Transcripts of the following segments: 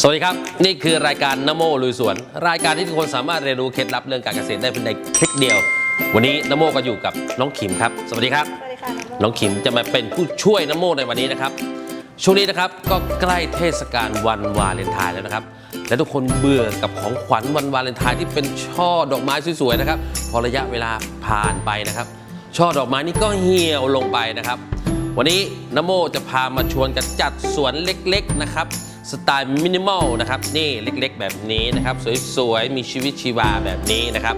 สวัสดีครับ นี่คือรายการนโมลุยสวน รายการที่ทุกคนสามารถเรียนรู้เคล็ดลับเรื่องการเกษตรได้ภายในคลิกเดียว วันนี้นโมก็อยู่กับน้องขิมครับ สวัสดีครับ สวัสดีค่ะน้องขิมจะมาเป็นผู้ช่วยนโมในวันนี้นะครับ ช่วงนี้นะครับก็ใกล้เทศกาลวันวาเลนไทน์แล้วนะครับ และทุกคนเบื่อกับของขวัญวันวาเลนไทน์ที่เป็นช่อดอกไม้สวยๆนะครับ พอระยะเวลาผ่านไปนะครับ ช่อดอกไม้นี้ก็เหี่ยวลงไปนะครับ วันนี้นโมจะพามาชวนกันจัดสวนเล็กๆนะครับ สไตล์มินิมอลนะครับ นี่เล็กๆ แบบนี้นะครับ สวยๆ มีชีวิตชีวาแบบนี้นะครับ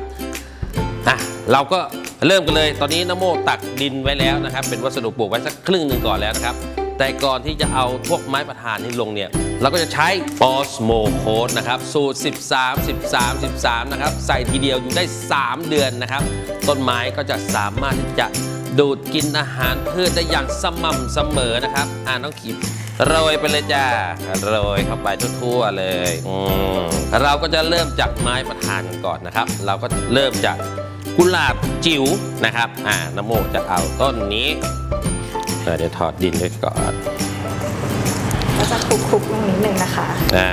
อะเราก็เริ่มกันเลย ตอนนี้นโมตักดินไว้แล้วนะครับ เป็นวัสดุปลูกไว้สักครึ่งหนึ่งก่อนแล้วนะครับ แต่ก่อนที่จะเอาพวกไม้ประธานนี้ลงเนี่ย เราก็จะใช้ออสโมโคดนะครับ สูตร 13 13 13 นะครับ ใส่ทีเดียวอยู่ได้ 3 เดือนนะครับ ต้นไม้ก็จะสามารถที่จะดูดกินอาหารพืชได้อย่างสม่ำเสมอนะครับ อ่าน้องขีบโรยไปเลยจ้าโรยเข้าไปทั่วๆเลยอืมเราก็จะเริ่มจากไม้ประธานกันก่อนนะครับ เราก็เริ่มจากกุหลาบจิ๋วนะครับ อ่านโมจะเอาต้นนี้ เออเดี๋ยวถอดดินไว้ก่อนก็จะคลุกๆลงนิดนึงนะคะอ่า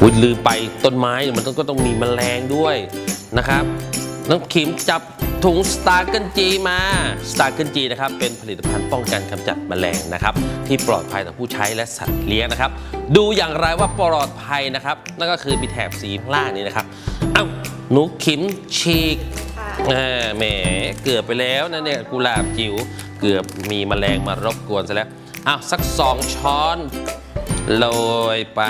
อุ้ยลืมไปต้นไม้มันต้องก็ต้องมีแมลงด้วยนะครับน้องขิมจับถุงสตาร์เกิลจีมาสตาร์เกิลจีนะครับเป็นผลิตภัณฑ์ป้องกันกำจัดแมลงนะครับที่ปลอดภัยต่อผู้ใช้และสัตว์เลี้ยงนะครับ ดูอย่างไรว่าปลอดภัยนะครับ นั่นก็คือมีแถบสีข้างล่างนี้นะครับเอ้าหนูขิมฉีกค่ะอ่าแหมเกือบไปแล้วนะเนี่ยกุหลาบจิ๋ว เกือบมีแมลงมารบกวนซะแล้วอ้าวสักสองช้อนโรยไป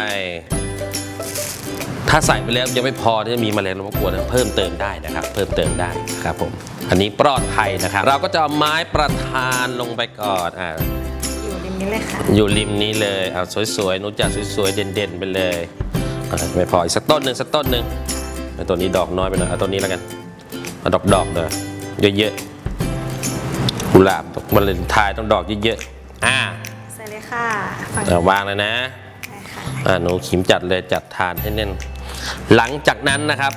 ถ้าใส่ไปแล้วยังไม่พอที่จะมีแมลงรบกวนนะเพิ่มเติมได้นะครับ เพิ่มเติมได้ครับผมอันนี้ปลอดภัยนะครับ เราก็จะเอาไม้ประทานลงไปก่อนอ่าอยู่ริมนี้เลยค่ะอยู่ริมนี้เลยเอาสวยๆหนุจัดสวยๆเด่นๆไปเลยอะไม่พออีกสักต้นหนึ่งสักต้นหนึ่งไอ้ตัวนี้ดอกน้อยไปหน่อยเอาต้นนี้แล้วกันเอาดอกดอกๆเลยเยอะๆ กุหลาบมันเลยทายต้องดอกเยอะๆอ่าใส่เลยค่ะฝั่งเอาวางเลยนะได้ค่ะอ่าหนูขิมจัดเลยจัดทานให้แน่น หลังจากนั้นนะครับ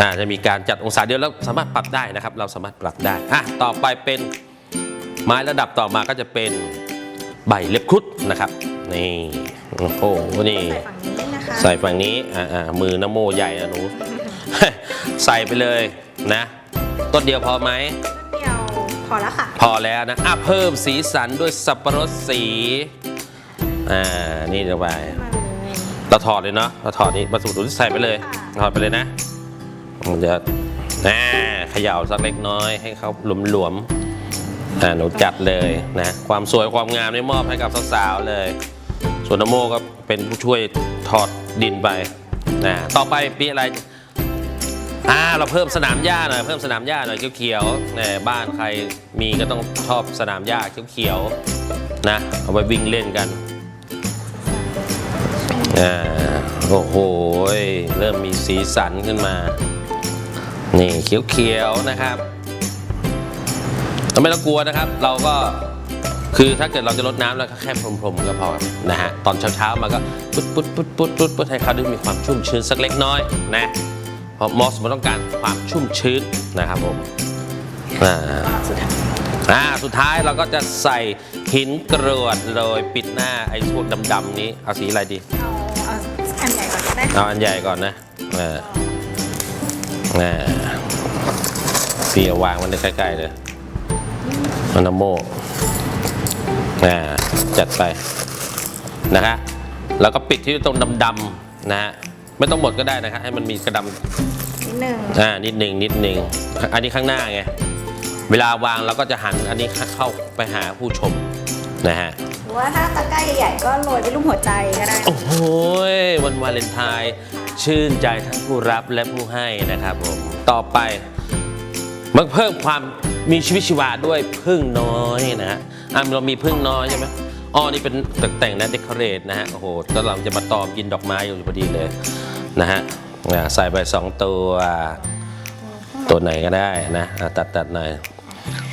อ่าจะมีการจัดองศาเดียวแล้วสามารถปรับได้นะครับ เราสามารถปรับได้อะต่อไปเป็นไม้ระดับต่อมาก็จะเป็นใบเล็บครุฑนะครับนี่โอ้โหนี่ ใส่ฝั่งนี้นะคะใส่ฝั่งนี้อ่าอ่ามือนโมใหญ่อะหนู ใส่ไปเลยนะ ต้นเดียวพอไหมเดียวพ อแล้วค่ะ พอแล้วนะอะเพิ่มสีสันด้วยสับปะรดสี อ่า นี่ลงไปมาเลยเราถอดเลยเนาะ เราถอดนี่มาสูตรใส่ไปเลยถอดไปเลยนะมันจะอ่าเขย่าสักเล็กน้อยให้เขาหลวมๆ อ่า หนูจัดเลยนะ ความสวยความงามนี่มอบให้กับสาวๆเลย ส่วนนโมก็เป็นผู้ช่วยถอดดินไป นะ ต่อไปปีอะไร อ่าเราเพิ่มสนามหญ้าหน่อยเพิ่มสนามหญ้าหน่อยเขียวๆเนี่ยบ้านใครมีก็ต้องชอบสนามหญ้าเขียวๆนะเอาไว้วิ่งเล่นกันอ่าโอ้โหเริ่มมีสีสันขึ้นมานี่เขียวๆนะครับเราไม่ต้องกลัวนะครับ เราก็คือถ้าเกิดเราจะลดน้ำแล้วก็แค่พรมๆก็พอนะฮะตอนเช้าๆมาก็ปุ๊ดปุ๊ดปุ๊ดปุ๊ดปุ๊ดให้เขาได้มีความชุ่มชื้นสักเล็กน้อยนะ ราะมอสมันต้องการความชุ่มชื้นนะครับผมอ่าสุดท้ายอ่าสุดท้ายเราก็จะใส่หินกรวดโรยปิดหน้าไอ้พวกดำๆนี้เอาสีอะไรดีเอาเอาอันใหญ่ก่อนก็ได้ค่ะเอาอันใหญ่ก่อนนะอ่าอ่าพี่เอาวางมันใกล้ๆเลยมันน้ำโมอ่าจัดไปนะฮะแล้วก็ปิดที่ตรงดำๆนะฮะ ไม่ต้องหมดก็ได้นะครับให้มันมีกระดำนิดนึงอ่านิดหนึ่งนิดหนึ่งอันนี้ข้างหน้าไงเวลาวางเราก็จะหันอันนี้เข้าไปหาผู้ชมนะฮะหรือว่าถ้าตะกร้าใหญ่ๆก็โรยเป็นรูปหัวใจก็ได้ โอ้โหยวันวาเลนไทน์ชื่นใจทั้งผู้รับและผู้ให้นะครับผมต่อไปมันเพิ่มความมีชีวิตชีวาด้วยพึ่งน้อยนะฮะอะเรามีพึ่งน้อยใช่ไหมอ๋อนี่เป็นตกแต่งนะเดคอเรทนะฮะโอ้โหกำลังจะมาตอมกินดอกไม้อยู่พอดีเลย นะฮะอ่าใส่ไปสองตัว ตัวไหนก็ได้นะอะตัดตัดหน่อย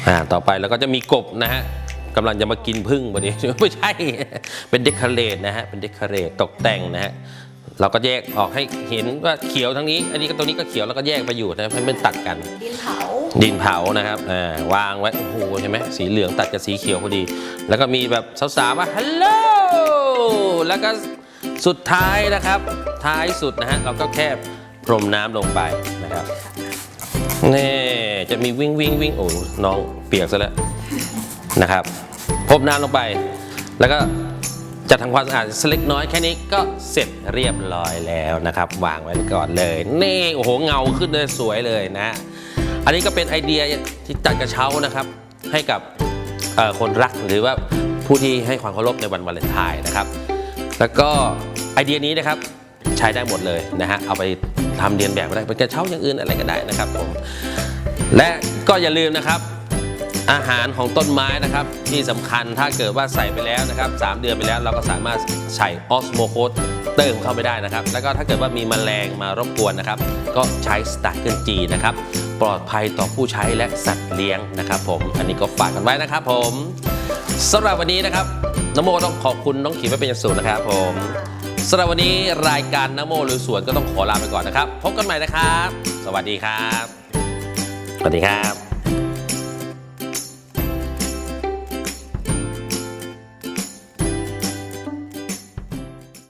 อ่าต่อไปเราก็จะมีกบนะฮะกำลังจะมากินพึ่งพอดีไม่ใช่ เป็นเดคอเรทนะฮะเป็นเดคอเรทตกแต่งนะฮะเราก็แยกออกให้เห็นว่าเขียวทั้งนี้ อันนี้ก็ตัวนี้ก็เขียวแล้วก็แยกไปอยู่นะให้มันตัดกัน ดินเผา ดินเผานะครับอ่าวางไว้โอ้โหเห็นไหมสีเหลืองตัดกับสีเขียวพอดี แล้วก็มีแบบสาวๆว่าฮัลโหลแล้วก็ สุดท้ายนะครับ ท้ายสุดนะฮะเราก็แค่พรมน้ำลงไปนะครับนี่จะมีวิ่งวิ่งวิ่งโอ้น้องเปียกซะแล้วนะครับพรมน้ำลงไป แล้วก็จะทำความสะอาดสเล็กน้อยแค่นี้ก็เสร็จเรียบร้อยแล้วนะครับ วางไว้ก่อนเลยนี่โอ้โหเงาขึ้นเลยสวยเลยนะ อันนี้ก็เป็นไอเดียที่จัดกระเช้านะครับ ให้กับคนรักหรือว่าผู้ที่ให้ความเคารพในวันวาเลนไทน์นะครับ แล้วก็ไอเดียนี้นะครับใช้ได้หมดเลยนะฮะเอาไปทำเรียนแบบก็ได้เป็นกระเช้าอย่างอื่นอะไรก็ได้นะครับผมและก็อย่าลืมนะครับอาหารของต้นไม้นะครับ ที่สำคัญถ้าเกิดว่าใส่ไปแล้วนะครับสามเดือนไปแล้วเราก็สามารถใส่ออสโมโคสเติมเข้าไปได้นะครับ แล้วก็ถ้าเกิดว่ามีแมลงมารบกวนนะครับ ก็ใช้สตาร์เกิลจีนะครับ ปลอดภัยต่อผู้ใช้และสัตว์เลี้ยงนะครับ ผมอันนี้ก็ฝากกันไว้นะครับ ผมสำหรับวันนี้นะครับ นโมต้องขอบคุณน้องขีไว้เป็นอย่างสูงนะครับผมสำหรับวันนี้รายการนโมหรือสวนก็ต้องขอลาไปก่อนนะครับ พบกันใหม่นะครับ สวัสดีครับ สวัสดีครับ